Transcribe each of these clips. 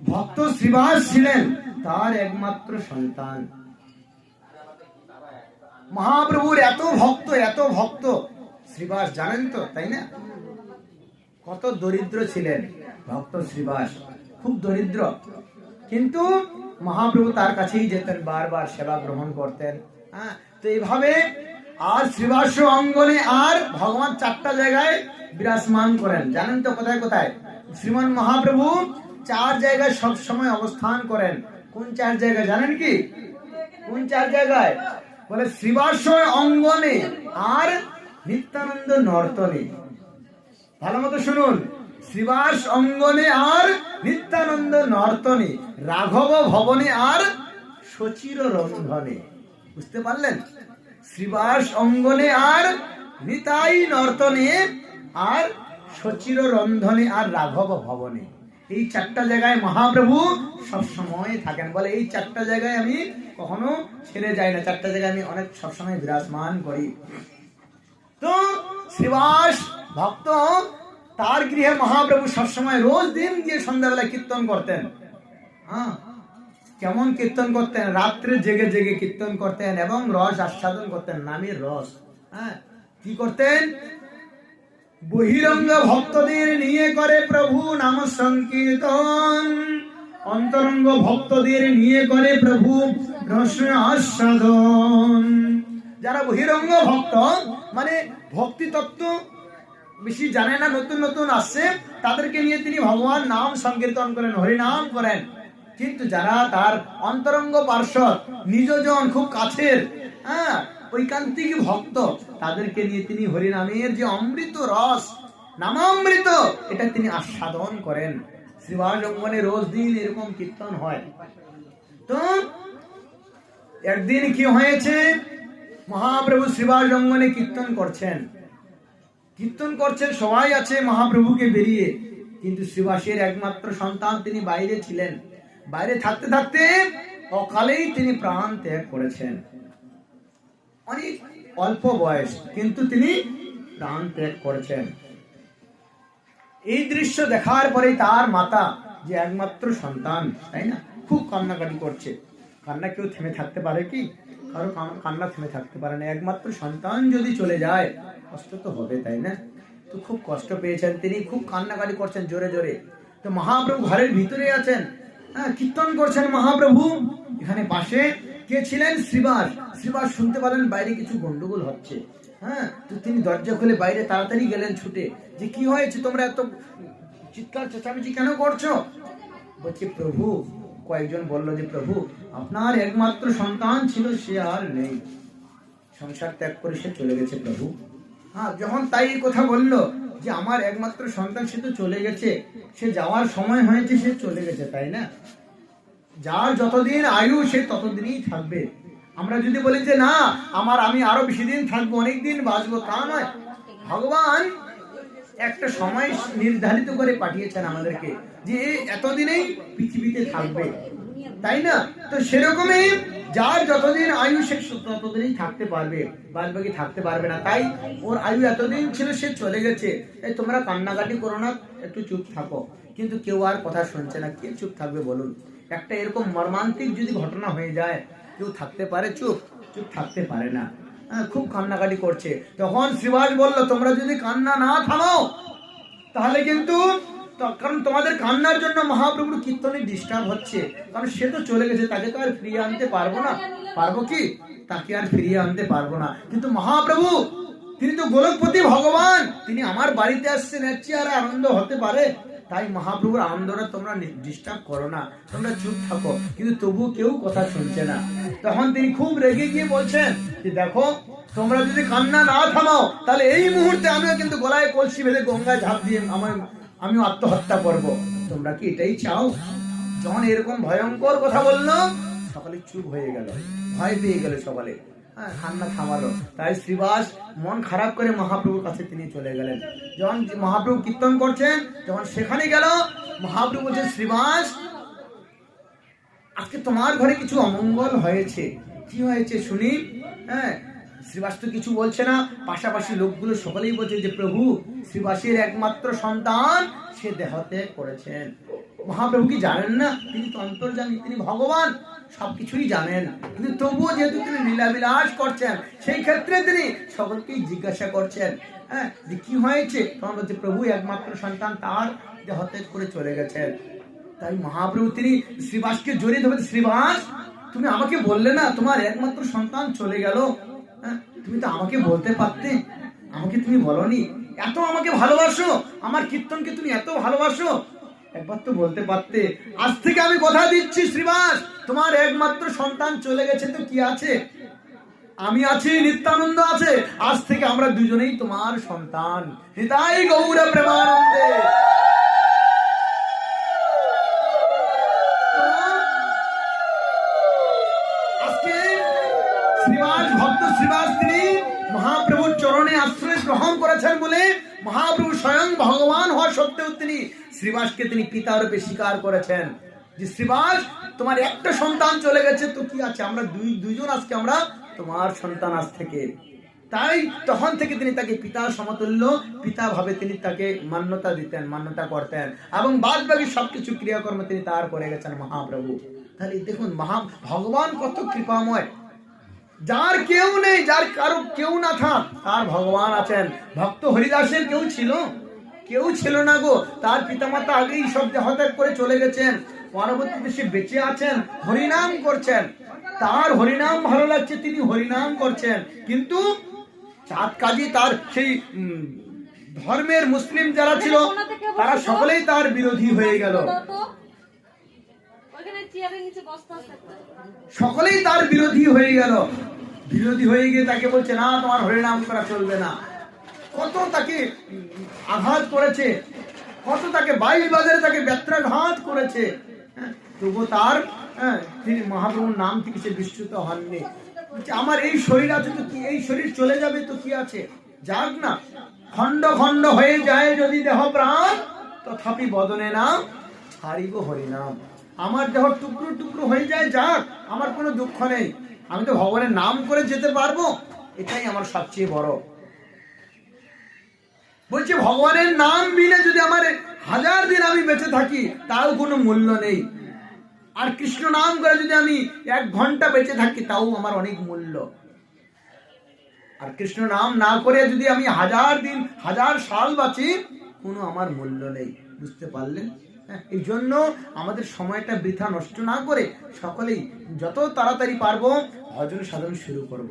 ভক্ত শ্রীবাস ছিলেন তার একমাত্র সন্তান। মহাপ্রভুর এত ভক্ত এত ভক্ত। শ্রীবাস জানেন তো, তাই না? কত দরিদ্র ছিলেন ভক্ত শ্রীবাস। খুব দরিদ্র। কিন্তু মহাপ্রভু তার কাছেই যেতেন, বারবার সেবা গ্রহণ করতেন। হ্যাঁ তো এইভাবে আর শ্রীবাস অঙ্গনে আর ভগবান চারটা জায়গায় বিরাজমান করেন। জানেন তো কোথায় কোথায়? শ্রীমান মহাপ্রভু চার জায়গায় সব সময় অবস্থান করেন। কোন চার জায়গায়? জানেন কি? কোন চার জায়গায়? বলে শ্রীবাস অঙ্গনে আর নিত্যানন্দ নর্তনে। ভালো মতো শুনুন। শ্রীবাস অঙ্গনে আর নিত্যানন্দ নর্তনে, রাঘব ভবনে আর সচির রন্ধনে। বুঝতে পারলেন? শ্রীবাস অঙ্গনে আর নিতাই নর্তনে আর সচির রন্ধনে আর রাঘব ভবনে। এই চারটা জায়গায় মহাপ্রভু সব সময় থাকেন। বলে এই চারটা জায়গায় আমি কখনো ছেড়ে যাই না। চারটা জায়গায় আমি অনেক সবসময় বিরাজমান করি। তো শ্রীবাস ভক্ত, তার গৃহে মহাপ্রভু সবসময় রোজ দিন গিয়ে সন্ধ্যাবেলা কীর্তন করতেন। হ্যাঁ কেমন কীর্তন করতেন? রাত্রে জেগে জেগে কীর্তন করতেন এবং রস আস্বাদন করতেন। নামের রস। হ্যাঁ কি করতেন? বহিরঙ্গ ভক্তদের নিয়ে করে প্রভু নাম সংকীর্তন। অন্তরঙ্গ ভক্তদের নিয়ে করে প্রভু রস আস্বাদন। যারা বহিরঙ্গ ভক্ত মানে ভক্তি তত্ত্ব বেশি জানে না, নতুন নতুন আসছে, তাদেরকে নিয়ে তিনি ভগবান নাম সংকীর্তন করেন, হরিনাম করেন। কিন্তু যারা তার অন্তরঙ্গ পার্শ্বদ নিজজন খুব কাছের হ্যাঁ ঐকান্তিক ভক্ত, তাদেরকে নিয়ে তিনি হরিনামের যে অমৃত রস, নামামৃত, এটা তিনি আস্বাদন করেন। শ্রীবাস রোজ দিন এরকম কীর্তন হয়। তো একদিন কি হয়েছে? মহাপ্রভু শ্রীবাস অঙ্গনে কীর্তন করছেন। কীর্তন করছেন, সবাই আছে মহাপ্রভুকে বেরিয়ে, কিন্তু শ্রীবাসের একমাত্র সন্তান তিনি বাইরে ছিলেন। বাইরে থাকতে থাকতে অকালেই তিনি প্রাণ ত্যাগ করেছেন। অনেক অল্প বয়স, কিন্তু তিনি প্রাণ ত্যাগ করেছেন। এই দৃশ্য দেখার পরে তার মাতা, যে একমাত্র সন্তান, তাই না? খুব কান্নাকাটি করছে। কান্না কেউ থেমে থাকতে পারে কি? কারও কান- কান্না থেমে থাকতে পারে না। একমাত্র সন্তান যদি চলে যায়, কষ্ট তো হবে, তাই না? তো খুব কষ্ট পেয়েছেন তিনি, খুব কান্নাকাটি করছেন জোরে জোরে। তো মহাপ্রভু ঘরের ভিতরে আছেন। হ্যাঁ কীর্তন করছেন মহাপ্রভু। এখানে পাশে কে ছিলেন? শ্রীবাস। শ্রীবাস শুনতে পারেন বাইরে কিছু গন্ডগোল হচ্ছে। হ্যাঁ? তো তিনি দরজা খুলে বাইরে তাড়াতাড়ি গেলেন ছুটে। যে কি হয়েছে? তোমরা এত চিৎকার, চেঁচামেচি কেন করছ? বলছে, প্রভু, কয়েকজন বলল যে, প্রভু, আপনার একমাত্র সন্তান ছিল, সে আর নেই। সংসার ত্যাগ করে সে চলে গেছে, প্রভু। হ্যাঁ যখন তাই কথা বলল যে, আমার একমাত্র সন্তান, সে তো চলে গেছে। সে যাওয়ার সময় হয়েছে, সে চলে গেছে, তাই না? যার যতদিন আয়ু, সে ততদিনই থাকবে। আমরা যদি বলি যে, না, আমার, আমি আরও বেশি দিন থাকব, অনেক দিন বাঁচবো, তা নয়। ভগবান একটা সময় নির্ধারিত করে পাঠিয়েছেন আমাদেরকে যে এতদিনেই পৃথিবীতে থাকবে। তাই না? তো সেরকমই যার যতদিন আয়ু, সে ততদিনই থাকতে পারবে বাদ বাকি থাকতে পারবে না। তাই ওর আয়ু এতদিন ছিল, সে চলে গেছে। তাই তোমরা কান্নাকাটি করো না, একটু চুপ থাকো। কিন্তু কেউ আর কথা শুনছে না। কে চুপ থাকবে বলুন? একটা এরকম মর্মান্তিক যদি ঘটনা হয়ে যায় কেউ থাকতে পারে? চুপ চুপ থাকতে পারে না। হ্যাঁ, খুব কান্নাকাটি করছে। তখন শ্রীবাস বলল তোমরা যদি কান্না না থামাও তাহলে কিন্তু কারণ তোমাদের কান্নার জন্য মহাপ্রভুর কীর্তনে ডিস্টার্ব হচ্ছে। কারণ সে তো চলে গেছে তাকে তো আর ফিরিয়ে আনতে পারব না। পারব কি? তাকে আর ফিরিয়ে আনতে পারব না। কিন্তু মহাপ্রভু তিনি তো গোলকপতি ভগবান। তিনি আমার বাড়িতে আসছেন এর চেয়ে আর আনন্দ হতে পারে। তাই মহাপ্রভুর আনন্দটা তোমরা ডিস্টার্ব করো না। তোমরা চুপ থাকো। কিন্তু তবু কেউ কথা শুনছে না। তখন তিনি খুব রেগে গিয়ে বলছেন যে, দেখো, তোমরা যদি কান্না না থামাও, তাহলে এই মুহূর্তে আমিও কিন্তু গলায় কলসি বেঁধে গঙ্গায় ঝাঁপ দিয়ে আমার, আমিও আত্মহত্যা করব। তোমরা কি এটাই চাও? যখন এরকম ভয়ঙ্কর কথা বলল, সকালে চুপ হয়ে গেল। ভয় পেয়ে গেল সকালে। হ্যাঁ কান্না থামালো। তাই শ্রীবাস মন খারাপ করে মহাপ্রভুর কাছে তিনি চলে গেলেন। যখন মহাপ্রভু কীর্তন করছেন, যখন সেখানে গেল, মহাপ্রভু বলছেন, শ্রীবাস, আজকে তোমার ঘরে কিছু অমঙ্গল হয়েছে। কি হয়েছে শুনি? হ্যাঁ শ্রীবাস তো কিছু বলছে না। পাশাপাশি লোকগুলো সকলেই বলছে যে, প্রভু, শ্রীবাসের একমাত্র সন্তান সে দেহতে করেছেন। মহাপ্রভু কি জানেন না? তিনি তো অন্তর্জামী তিনি ভগবান। সবকিছুই জানেন কিন্তু তবুও যেহেতু তিনি লীলাবিলাস করছেন সেই ক্ষেত্রে তিনি সকলকেই জিজ্ঞাসা করছেন হ্যাঁ যে কি হয়েছে? তখন বলছে প্রভু একমাত্র সন্তান তার দেহত্যাগ করে চলে গেছেন। তাই মহাপ্রভু তিনি শ্রীবাসকে জড়িয়ে ধরে শ্রীবাস তুমি আমাকে বললে না তোমার একমাত্র সন্তান চলে গেল? হ্যাঁ, তুমি তো আমাকে বলতে পারতে। আমাকে তুমি বলনি। এত আমাকে ভালোবাসো আমার কীর্তনকে তুমি এত ভালোবাসো? একবার তো বলতে পারতে। আজ থেকে আমি কথা দিচ্ছি শ্রীবাস তোমার একমাত্র সন্তান চলে গেছে তো কি আছে? আমি আছি, নিত্যানন্দ আছে। আজ থেকে আমরা দুজনেই তোমার সন্তান। হৃদয় গৌর প্রেমানন্দে। শ্রীবাস, ভক্ত শ্রীবাস তিনি মহাপ্রভুর চরণে আশ্রয় গ্রহণ করেছেন বলে মহাপ্রভু স্বয়ং ভগবান হওয়া সত্ত্বেও তিনি শ্রীবাসকে তিনি পিতা রূপে স্বীকার করেছেন। যে শ্রীবাস, তোমার একটা সন্তান চলে গেছে, তো কি আছে? আমরা দুই, দুইজন আজকে আমরা তোমার সন্তান আজ থেকে। তাই তখন থেকে তিনি তাকে পিতার সমতুল্য, পিতা ভাবে তিনি তাকে মান্যতা দিতেন, মান্যতা করতেন। এবং বাদ বাকি সবকিছু ক্রিয়াকর্ম তিনি তার করে গেছেন মহাপ্রভু। তাহলে দেখুন, মহা, ভগবান কত কৃপাময়। যার কেউ নেই, যার কারও কেউ না থাক, তার ভগবান আছেন। ভক্ত হরিদাসের কেউ ছিল? কেউ ছিল না গো। তার পিতামাতা আগেই সব দেহত্যাগ করে চলে গেছেন। পরবর্তীতে সে বেঁচে আছেন হরিনাম করছেন। তার হরিনাম ভালো লাগছে তিনি হরিনাম করছেন। কিন্তু চাঁদ কাজী তার সেই ধর্মের মুসলিম যারা ছিল তারা সকলেই তার বিরোধী হয়ে গেল। সকলেই তার বিরোধী হয়ে গেল। বিরোধী হয়ে গিয়ে তাকে বলছে না তোমার হরিনাম করা চলবে না। কত তাকে আঘাত করেছে কত তাকে বাইশ বাজারে তাকে ব্যত্রাঘাত করেছে। হ্যাঁ, তবু তার হ্যাঁ, তিনি মহাপ্রভুর নাম থেকে সে বিস্মৃত হননি। আমার এই শরীর আছে তো কি এই শরীর চলে যাবে তো কি আছে? যাক না খণ্ড খণ্ড হয়ে যায় যদি দেহ প্রাণ তথাপি বদনে নাম ছাড়িব হরিনাম আমার দেহ টুকরো টুকরো হয়ে যায় যাক আমার কোনো দুঃখ নেই। আমি তো ভগবানের নাম করে যেতে পারব? এটাই আমার সবচেয়ে বড় বলছে ভগবানের নাম বিনে যদি আমার হাজার দিন আমি বেঁচে থাকি তাও কোনো মূল্য নেই। আর কৃষ্ণ নাম করে যদি আমি এক ঘণ্টা বেঁচে থাকি তাও আমার অনেক মূল্য। আর কৃষ্ণ নাম না করে যদি আমি হাজার দিন হাজার সাল বাঁচি কোনো আমার মূল্য নেই। বুঝতে পারলেন? হ্যাঁ, এই জন্য আমাদের সময়টা বৃথা নষ্ট না করে সকলেই যত তাড়াতাড়ি পারব ভজন সাধন শুরু করব।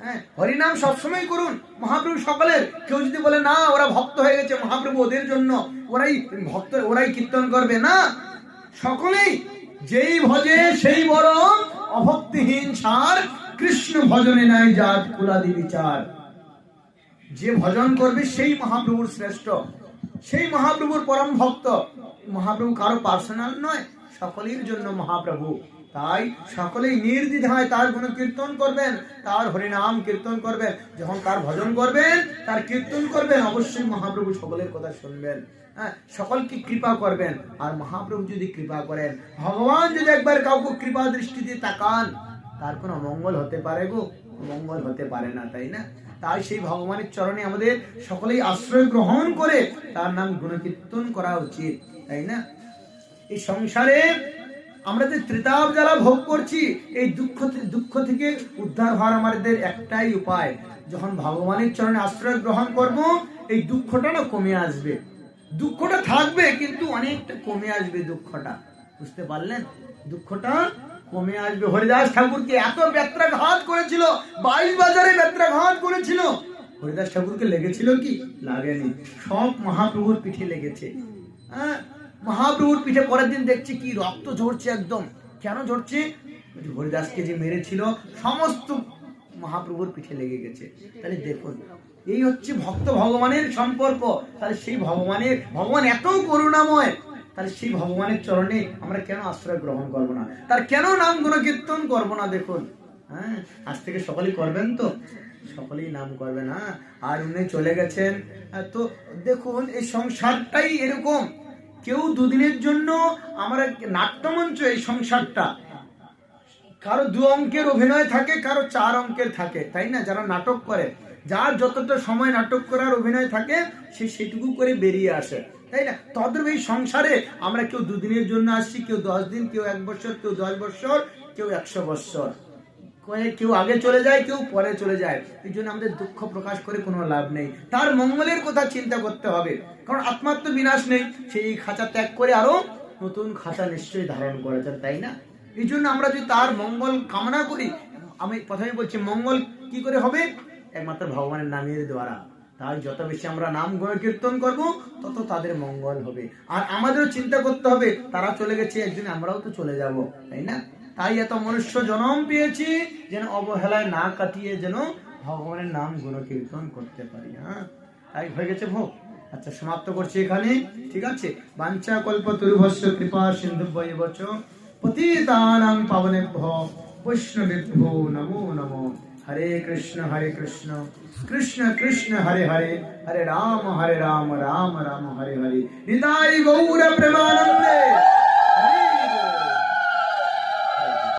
হ্যাঁ হরিনাম সবসময় করুন। মহাপ্রভু সকলের। কেউ যদি বলে, না, ওরা ভক্ত হয়ে গেছে মহাপ্রভু ওদের জন্য, ওরাই ভক্ত, ওরাই কীর্তন করবে। না, সকলেই যেই ভজে সেই বড় অভক্তিহীন সার কৃষ্ণ ভজনে নাই জাত কুলাদি বিচার। যে ভজন করবে সেই মহাপ্রভুর শ্রেষ্ঠ, সেই মহাপ্রভুর পরম ভক্ত। মহাপ্রভু কারও পার্সোনাল নয় সকলের জন্য মহাপ্রভু। তাই সকলেই নির্দ্বিধায় তার গুণ কীর্তন করবেন, তার হরিনাম কীর্তন করবেন, যখন তার ভজন করবেন, তার কীর্তন করবেন, অবশ্যই মহাপ্রভু সকলের কথা শুনবেন। হ্যাঁ সকলকে কৃপা করবেন। আর মহাপ্রভু যদি কৃপা করেন, ভগবান যদি একবার কাউকে কৃপা দৃষ্টিতে তাকান, তার কোনো মঙ্গল হতে পারে গো? মঙ্গল হতে পারে না, তাই না? তাই সেই ভগবানের চরণে আমাদের সকলেই আশ্রয় গ্রহণ করে তার নাম গুণকীর্তন করা উচিত, তাই না? এই সংসারে আমরা যে ত্রিতাপ যারা ভোগ করছি, এই দুঃখ দুঃখ থেকে উদ্ধার হওয়ার আমাদের একটাই উপায়। যখন ভগবানের চরণে আশ্রয় গ্রহণ করব, এই দুঃখটা না কমে আসবে। দুঃখটা থাকবে, কিন্তু অনেকটা কমে আসবে দুঃখটা। বুঝতে পারলেন? দুঃখটা কমে আসবে। হরিদাস ঠাকুরকে এত ব্যত্রাঘাত করেছিল, বাইশ বাজারে ব্যত্রাঘাত করেছিল। হরিদাস ঠাকুরকে লেগেছিল কি? লাগেনি। সব মহাপ্রভুর পিঠে লেগেছে। হ্যাঁ? মহাপ্রভুর পিঠে পরের দিন দেখছি কি রক্ত ঝরছে একদম। কেন ঝরছে? হরিদাসকে যে মেরেছিল, সমস্ত মহাপ্রভুর পিঠে লেগে গেছে। তাহলে দেখুন, এই হচ্ছে ভক্ত ভগবানের সম্পর্ক। তাহলে সেই ভগবানের, ভগবান এত করুণাময়। তাহলে সেই ভগবানের চরণে আমরা কেন আশ্রয় গ্রহণ করব না? তার কেন নাম গুণ কীর্তন করব না দেখুন? হ্যাঁ আজ থেকে সকলেই করবেন তো? সকলেই নাম করবেন হ্যাঁ আর উনি চলে গেছেন। তো দেখুন, এই সংসারটাই এরকম। কেউ দুদিনের জন্য আমার নাট্যমঞ্চ এই সংসারটা। কারও দু অঙ্কের অভিনয় থাকে, কারও চার অঙ্কের থাকে, তাই না? যারা নাটক করে, যার যতটা সময় নাটক করার অভিনয় থাকে, সে সেটুকু করে বেরিয়ে আসে, তাই না? তদ্রুপ এই সংসারে আমরা কেউ দুদিনের জন্য আসছি, কেউ দশ দিন, কেউ এক বছর, কেউ দশ বছর, কেউ একশো বছর। কেউ আগে চলে যায়, কেউ পরে চলে যায়। এই জন্য আমাদের দুঃখ প্রকাশ করে কোনো লাভ নেই। তার মঙ্গলের কথা চিন্তা করতে হবে। কারণ আত্মার তো বিনাশ নেই। সেই খাঁচা ত্যাগ করে আরও নতুন খাঁচা নিশ্চয়ই ধারণ করেছেন, তাই না? এই জন্য আমরা যদি তার মঙ্গল কামনা করি, আমি প্রথমে বলছি, মঙ্গল কি করে হবে? একমাত্র ভগবানের নামের দ্বারা। তাই যত বেশি আমরা নাম কীর্তন করব, তত তাদের মঙ্গল হবে। আর আমাদেরও চিন্তা করতে হবে, তারা চলে গেছে, একদিন আমরাও তো চলে যাব, তাই না? তাই এত মনুষ্য জনম পেয়েছি, যেন অবহেলায় না কাটিয়ে যেন ভগবানের নাম গুণ কীর্তন করতে পারি হ্যাঁ? তাই হয়ে গেছে ভোগ। আচ্ছা সমাপ্ত করছি এখানে, ঠিক আছে? বাঞ্ছা কল্প তুর্ভস্য কৃপা সিন্ধু বচ পতিতানাং পাবনেভ্য, বৈষ্ণবেভ্যো নমো নমো। হরে কৃষ্ণ হরে কৃষ্ণ। কৃষ্ণ কৃষ্ণ, হরে হরে। হরে রাম হরে রাম রাম রাম, হরে হরে। নিতাই গৌর প্রেমানন্দে।